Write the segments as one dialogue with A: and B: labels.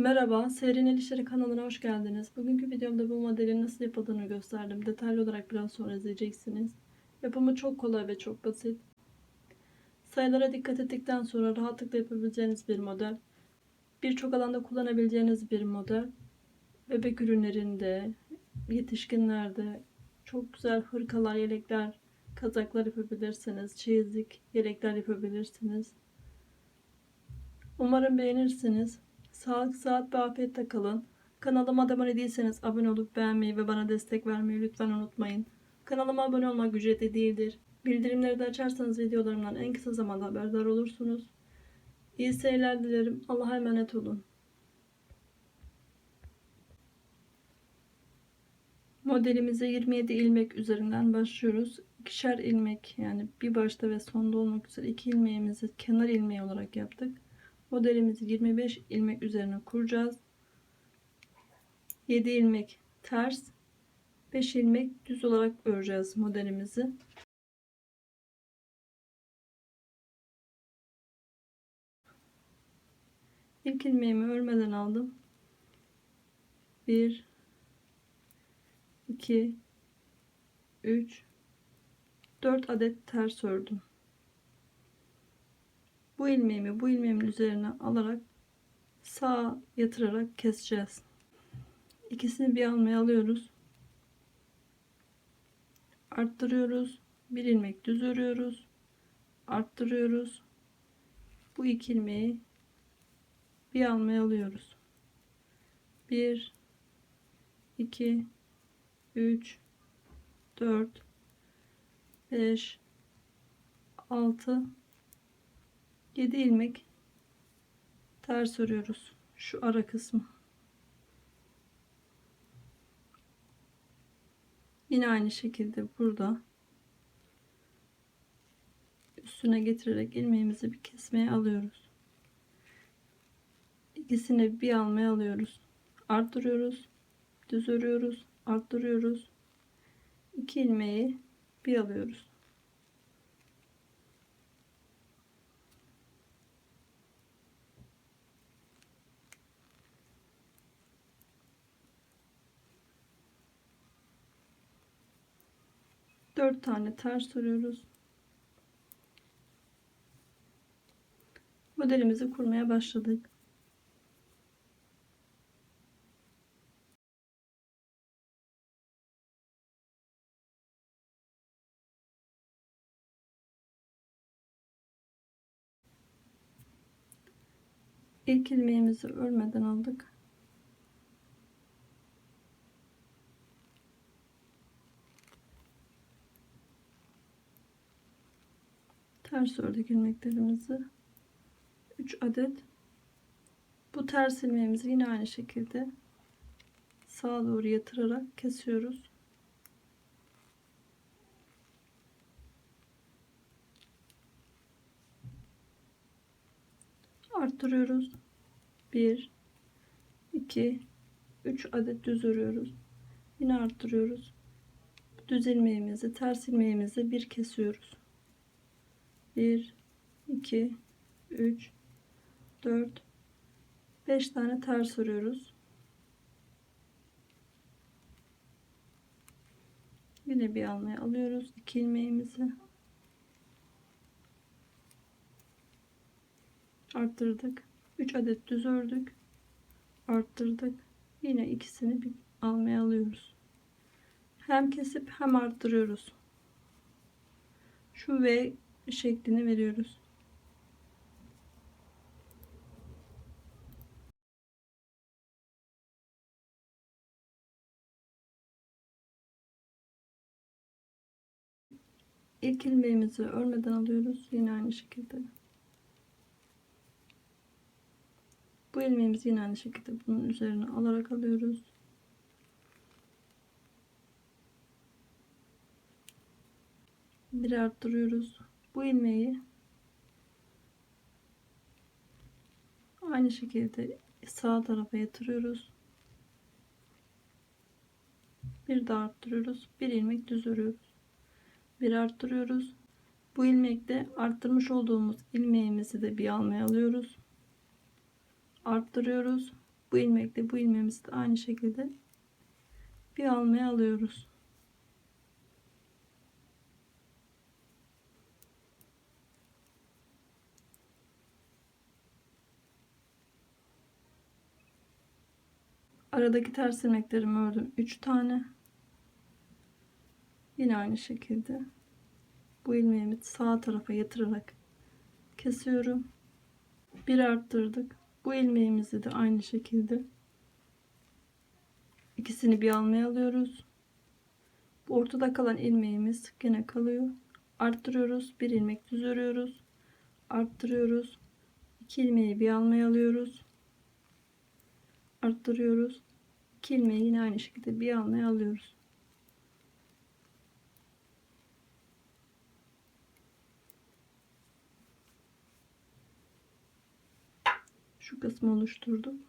A: Merhaba, Seyrin El İşleri kanalına hoş geldiniz. Bugünkü videomda bu modelin nasıl yapıldığını gösterdim. Detaylı olarak biraz sonra izleyeceksiniz. Yapımı çok kolay ve çok basit. Sayılara dikkat ettikten sonra rahatlıkla yapabileceğiniz bir model. Birçok alanda kullanabileceğiniz bir model. Bebek ürünlerinde, yetişkinlerde çok güzel hırkalar, yelekler, kazaklar yapabilirsiniz. Çeyizlik, yelekler yapabilirsiniz. Umarım beğenirsiniz. Sağlık, sıhhat ve afiyetle kalın. Kanalıma abone değilseniz abone olup beğenmeyi ve bana destek vermeyi lütfen unutmayın. Kanalıma abone olmak ücretli değildir. Bildirimleri de açarsanız videolarımdan en kısa zamanda haberdar olursunuz. İyi seyirler dilerim. Allah'a emanet olun. Modelimize 27 ilmek üzerinden başlıyoruz. İkişer ilmek yani bir başta ve sonda olmak üzere iki ilmeğimizi kenar ilmeği olarak yaptık. Modelimizi 25 ilmek üzerine kuracağız. 7 ilmek ters, 5 ilmek düz olarak öreceğiz modelimizi. İlk ilmeğimi örmeden aldım. 1 2 3 4 adet ters ördüm bu ilmeğimi bu ilmeğimin üzerine alarak sağa yatırarak keseceğiz. İkisini bir almaya alıyoruz. Arttırıyoruz. Bir ilmek düz örüyoruz. Arttırıyoruz. Bu iki ilmeği bir almaya alıyoruz. 1 2 3 4 5 6 7 ilmek ters örüyoruz şu ara kısmı. Yine aynı şekilde burada üstüne getirerek ilmeğimizi bir kesmeye alıyoruz. İkisini bir almaya alıyoruz. Arttırıyoruz düz örüyoruz arttırıyoruz. 2 ilmeği bir alıyoruz Dört tane ters örüyoruz. Modelimizi kurmaya başladık. İlk ilmeğimizi örmeden aldık. Ters ördük ilmeklerimizi 3 adet. Bu ters ilmeğimizi yine aynı şekilde sağa doğru yatırarak kesiyoruz. Arttırıyoruz. 1 2 3 adet düz örüyoruz. Yine arttırıyoruz. Düz ilmeğimizi ters ilmeğimizi bir kesiyoruz 1 2 3 4 5 tane ters örüyoruz yine bir almaya alıyoruz 2 ilmeğimizi. Arttırdık. 3 adet düz ördük. Arttırdık. Yine ikisini bir almaya alıyoruz. Hem kesip hem arttırıyoruz. Şu ve şeklini veriyoruz. İlk ilmeğimizi örmeden alıyoruz. Yine aynı şekilde. Bu ilmeğimizi yine aynı şekilde bunun üzerine alarak alıyoruz. Bir arttırıyoruz bu ilmeği aynı şekilde sağ tarafa yatırıyoruz. Bir de arttırıyoruz. Bir ilmek düz örüyoruz bir arttırıyoruz. Bu ilmekte arttırmış olduğumuz ilmeğimizi de bir almaya alıyoruz. Arttırıyoruz. Bu ilmekle bu ilmeğimizi de aynı şekilde bir almaya alıyoruz. Aradaki ters ilmeklerimi ördüm. 3 tane. Yine aynı şekilde bu ilmeğimi sağ tarafa yatırarak kesiyorum. Bir arttırdık. Bu ilmeğimizi de aynı şekilde ikisini bir almaya alıyoruz. Bu ortada kalan ilmeğimiz gene kalıyor. Arttırıyoruz. Bir ilmek düz örüyoruz. Arttırıyoruz. İki ilmeği bir almaya alıyoruz. Arttırıyoruz. İki ilmeği yine aynı şekilde bir almaya alıyoruz. Şu kısmı oluşturdum.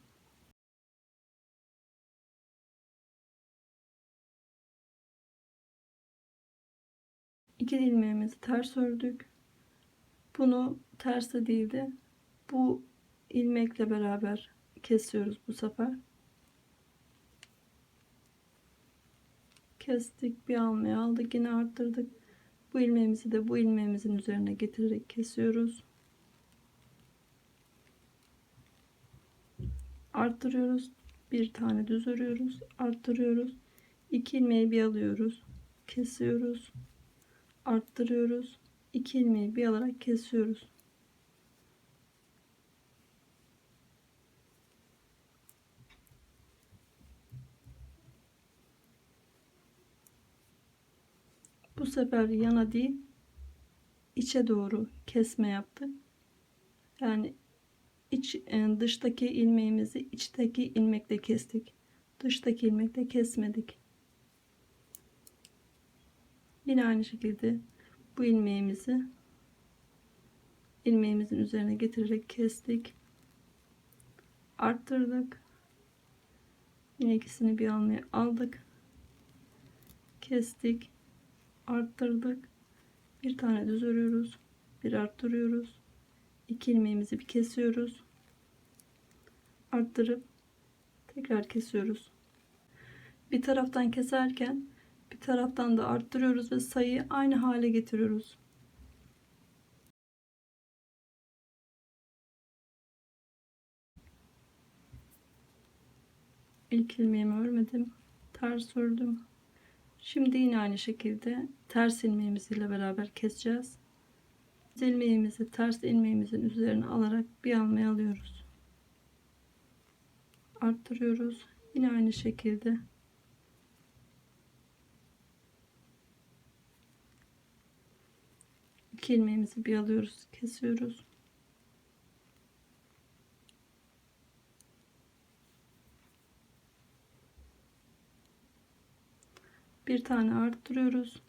A: İki ilmeğimizi ters ördük. Bunu terse değil de bu ilmekle beraber kesiyoruz bu sefer. Kestik bir almaya aldık yine arttırdık. Bu ilmeğimizi de bu ilmeğimizin üzerine getirerek kesiyoruz. Arttırıyoruz. Bir tane düz örüyoruz. Arttırıyoruz. İki ilmeği bir alıyoruz. Kesiyoruz. Arttırıyoruz. İki ilmeği bir alarak kesiyoruz. Sefer yana değil içe doğru kesme yaptık. Yani iç e, dıştaki ilmeğimizi içteki ilmekle kestik. Dıştaki ilmekle kesmedik. Yine aynı şekilde bu ilmeğimizi ilmeğimizin üzerine getirerek kestik. Arttırdık. Yine ikisini bir almaya aldık. Kestik. Arttırdık. Bir tane düz örüyoruz. Bir arttırıyoruz. İki ilmeğimizi bir kesiyoruz. Arttırıp tekrar kesiyoruz. Bir taraftan keserken bir taraftan da arttırıyoruz ve sayıyı aynı hale getiriyoruz. İlk ilmeğimi örmedim. Ters ördüm. Şimdi yine aynı şekilde ters ilmeğimiz ile beraber keseceğiz. ilmeğimizi ters ilmeğimizin üzerine alarak bir almaya alıyoruz. Arttırıyoruz. Yine aynı şekilde iki ilmeğimizi bir alıyoruz, kesiyoruz. Bir tane arttırıyoruz.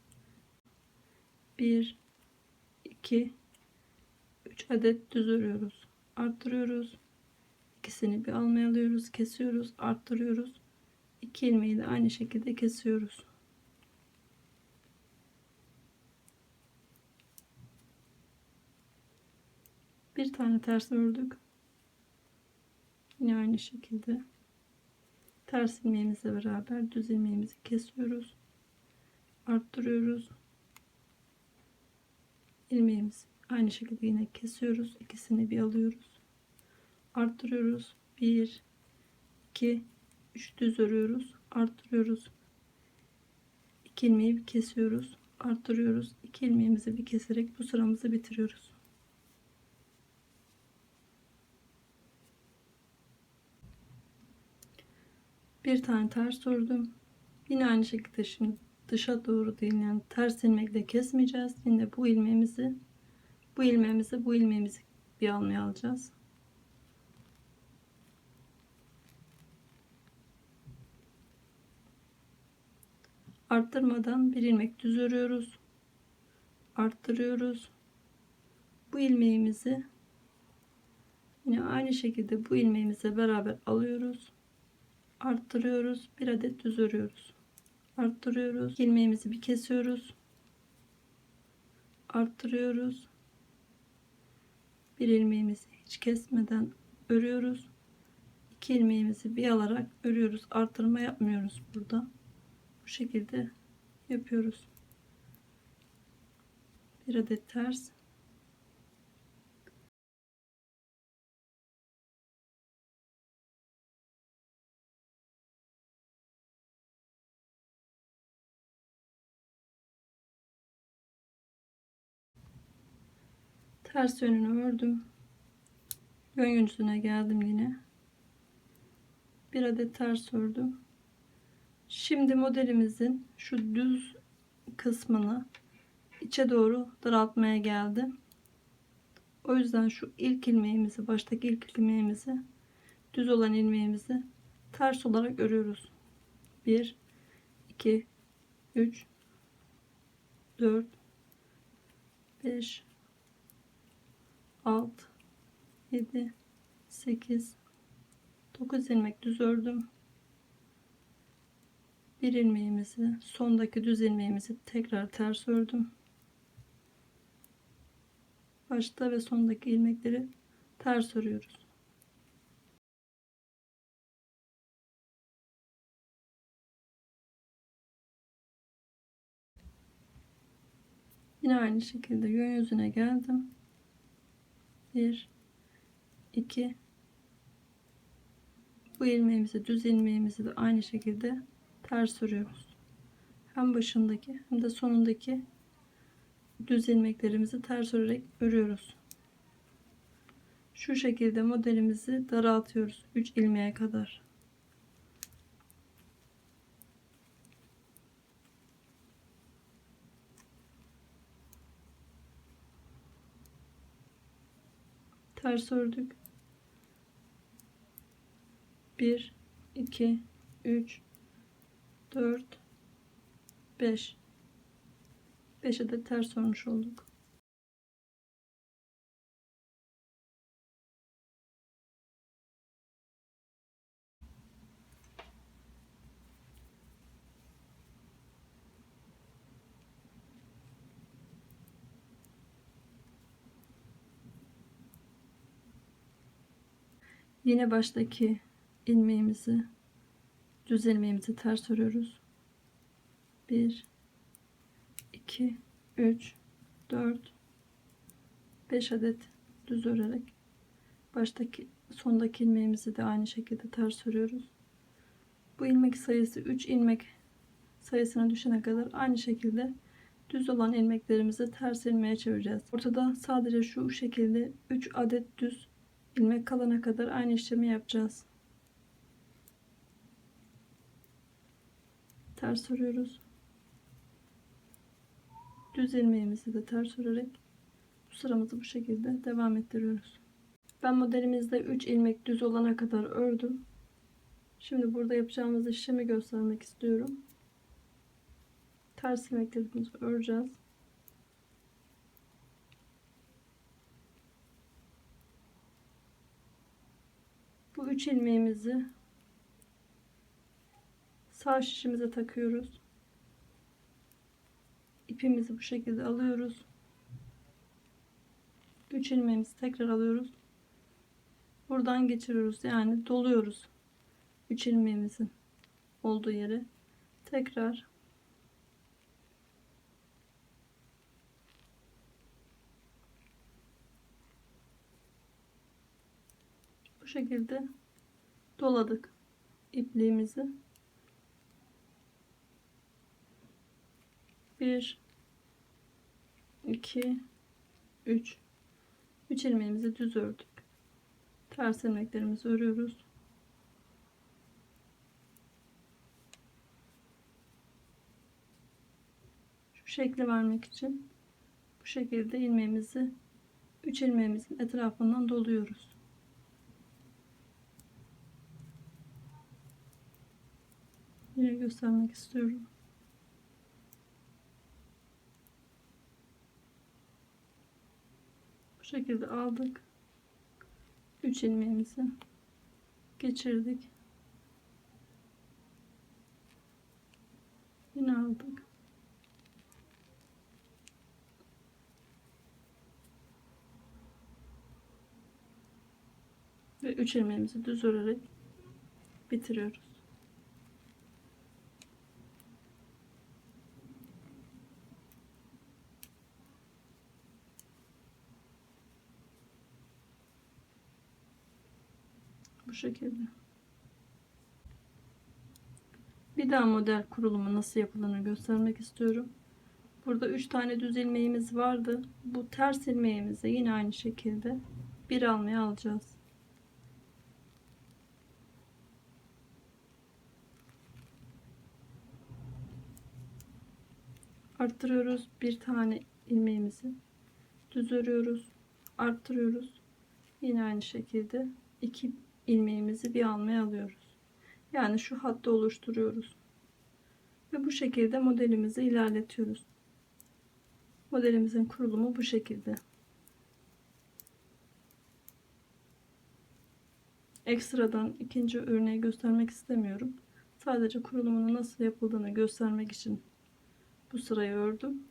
A: 1 2 3 adet düz örüyoruz. Arttırıyoruz. İkisini bir almaya alıyoruz, kesiyoruz, arttırıyoruz. İki ilmeği de aynı şekilde kesiyoruz. Bir tane ters ördük. Yine aynı şekilde ters ilmeğimizle beraber düz ilmeğimizi kesiyoruz arttırıyoruz. İlmeğimiz aynı şekilde yine kesiyoruz. İkisini bir alıyoruz. Arttırıyoruz. 1 2 3 düz örüyoruz. Arttırıyoruz. 2 ilmeği bir kesiyoruz. Arttırıyoruz. 2 ilmeğimizi bir keserek bu sıramızı bitiriyoruz. Bir tane ters ördüm. Yine aynı şekilde şimdi dışa doğru değil yani ters ilmekle kesmeyeceğiz. Yine bu ilmeğimizi bu ilmeğimizi bu ilmeğimizi bir almaya alacağız. Arttırmadan bir ilmek düz örüyoruz. Arttırıyoruz. Bu ilmeğimizi yine aynı şekilde bu ilmeğimize beraber alıyoruz. Arttırıyoruz. Bir adet düz örüyoruz arttırıyoruz. ilmeğimizi bir kesiyoruz. Arttırıyoruz. Bir ilmeğimizi hiç kesmeden örüyoruz. iki ilmeğimizi bir alarak örüyoruz. Artırma yapmıyoruz burada. Bu şekilde yapıyoruz. Bir adet ters. Ters yönünü ördüm. Yön yüzüne geldim yine. Bir adet ters ördüm. Şimdi modelimizin şu düz kısmını içe doğru daraltmaya geldim. O yüzden şu ilk ilmeğimizi, baştaki ilk ilmeğimizi, düz olan ilmeğimizi ters olarak örüyoruz. 1 2 3 4 5 6 7 8 9 ilmek düz ördüm. Bir ilmeğimizi sondaki düz ilmeğimizi tekrar ters ördüm. Başta ve sondaki ilmekleri ters örüyoruz. Yine aynı şekilde yön yüzüne geldim. 1 2 bu ilmeğimizi düz ilmeğimizi de aynı şekilde ters örüyoruz. Hem başındaki hem de sonundaki düz ilmeklerimizi ters örerek örüyoruz. Şu şekilde modelimizi daraltıyoruz 3 ilmeğe kadar. Ters ördük. 1 2 3 4 5 5 adet ters örmüş olduk. Yine baştaki ilmeğimizi düz ilmeğimizi ters örüyoruz. 1 2 3 4 5 adet düz örerek baştaki sondaki ilmeğimizi de aynı şekilde ters örüyoruz. Bu ilmek sayısı 3 ilmek sayısına düşene kadar aynı şekilde düz olan ilmeklerimizi ters ilmeğe çevireceğiz. Ortada sadece şu şekilde 3 adet düz ilmek kalana kadar aynı işlemi yapacağız. Ters örüyoruz. Düz ilmeğimizi de ters örerek bu sıramızı bu şekilde devam ettiriyoruz. Ben modelimizde 3 ilmek düz olana kadar ördüm. Şimdi burada yapacağımız işlemi göstermek istiyorum. Ters ilmeklerimizi öreceğiz. Bu 3 ilmeğimizi sağ şişimize takıyoruz. İpimizi bu şekilde alıyoruz. 3 ilmeğimizi tekrar alıyoruz. Buradan geçiriyoruz. Yani doluyoruz. 3 ilmeğimizin olduğu yere. Tekrar şekilde doladık ipliğimizi. 1 2 3 3 ilmeğimizi düz ördük. Ters ilmeklerimizi örüyoruz. Şu şekli vermek için bu şekilde ilmeğimizi 3 ilmeğimizin etrafından doluyoruz. Yine göstermek istiyorum. Bu şekilde aldık. 3 ilmeğimizi geçirdik. Yine aldık. Ve 3 ilmeğimizi düz örerek bitiriyoruz. Bu şekilde. Bir daha model kurulumu nasıl yapıldığını göstermek istiyorum. Burada 3 tane düz ilmeğimiz vardı. Bu ters ilmeğimizi yine aynı şekilde bir almaya alacağız. Arttırıyoruz bir tane ilmeğimizi. Düz örüyoruz. Arttırıyoruz. Yine aynı şekilde iki ilmeğimizi bir almaya alıyoruz. Yani şu hattı oluşturuyoruz. Ve bu şekilde modelimizi ilerletiyoruz. Modelimizin kurulumu bu şekilde. Ekstradan ikinci örneği göstermek istemiyorum. Sadece kurulumunun nasıl yapıldığını göstermek için bu sırayı ördüm.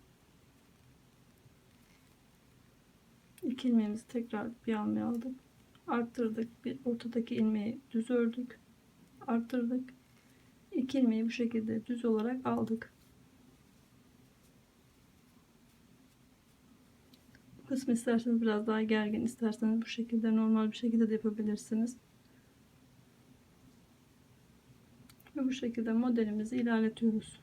A: İki ilmeğimizi tekrar bir almaya aldık. Arttırdık. Bir ortadaki ilmeği düz ördük. Arttırdık. İki ilmeği bu şekilde düz olarak aldık. Bu kısmı isterseniz biraz daha gergin, isterseniz bu şekilde normal bir şekilde de yapabilirsiniz. Ve bu şekilde modelimizi ilerletiyoruz.